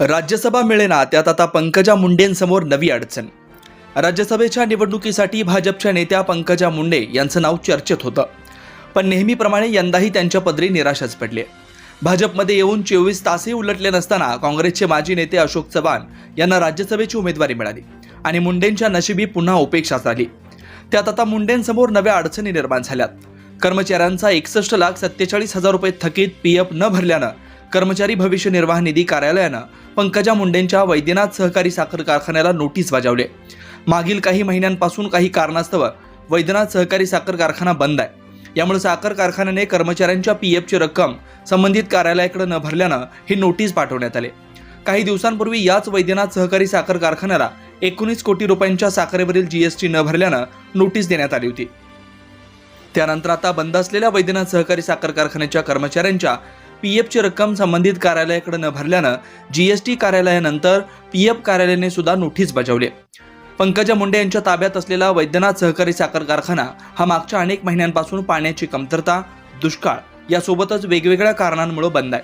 राज्यसभा मिळेना त्यात आता पंकजा मुंडेंसमोर नवी अडचण. राज्यसभेच्या निवडणुकीसाठी भाजपच्या नेत्या पंकजा मुंडे यांचं नाव चर्चेत होतं. पण नेहमीप्रमाणे यंदाही त्यांच्या पदरी निराशाच पडली. भाजपमध्ये येऊन चोवीस तासही उलटले नसताना काँग्रेसचे माजी नेते अशोक चव्हाण यांना राज्यसभेची उमेदवारी मिळाली आणि मुंडेंच्या नशिबी पुन्हा उपेक्षा झाली त्यात आता मुंडेंसमोर नव्या अडचणी निर्माण झाल्यात. कर्मचाऱ्यांचा एकसष्ट लाख सत्तेचाळीस हजार रुपये थकीत पी एफ न भरल्यानं कर्मचारी भविष्य निर्वाह निधी कार्यालयानं पंकजा मुंडेंच्या वैद्यनाथ सहकारी साखर कारखान्याला नोटीस बजावले. मागील काही महिन्यांपासून काही कारणास्तव वैद्यनाथ सहकारी साखर कारखाना बंद आहे. यामुळे साखर कारखान्याने कर्मचाऱ्यांच्या पी एफची रक्कम संबंधित कार्यालयाकडे न भरल्यानं ही नोटीस पाठवण्यात आली. काही दिवसांपूर्वी याच वैद्यनाथ सहकारी साखर कारखान्याला एकोणीस कोटी रुपयांच्या साखरेवरील जीएसटी न भरल्यानं नोटीस देण्यात आली होती. त्यानंतर आता बंद असलेल्या वैद्यनाथ सहकारी साखर कारखान्याच्या कर्मचाऱ्यांच्या पी एफची रक्कम संबंधित कार्यालयाकडे न भरल्यानं जीएसटी कार्यालयानंतर पी एफ कार्यालयाने सुद्धा नोटीस बजावली. पंकजा मुंडे यांच्या ताब्यात असलेला वैद्यनाथ सहकारी साखर कारखाना हा मागच्या अनेक महिन्यांपासून पाण्याची कमतरता दुष्काळ यासोबतच वेगवेगळ्या कारणांमुळे बंद आहे.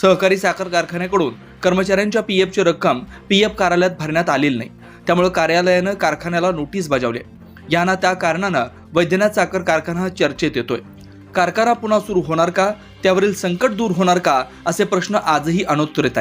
सहकारी साखर कारखान्याकडून कर्मचाऱ्यांच्या पी एफची रक्कम पी एफ कार्यालयात भरण्यात आलेली नाही. त्यामुळे कार्यालयानं कारखान्याला नोटीस बजावली. यांना त्या कारणानं वैद्यनाथ साखर कारखाना चर्चेत येतोय. कारखाना पुन्हा सुरू होणार का? त्यावरील संकट दूर होणार का? असे प्रश्न आजही अनुत्तरित आहेत.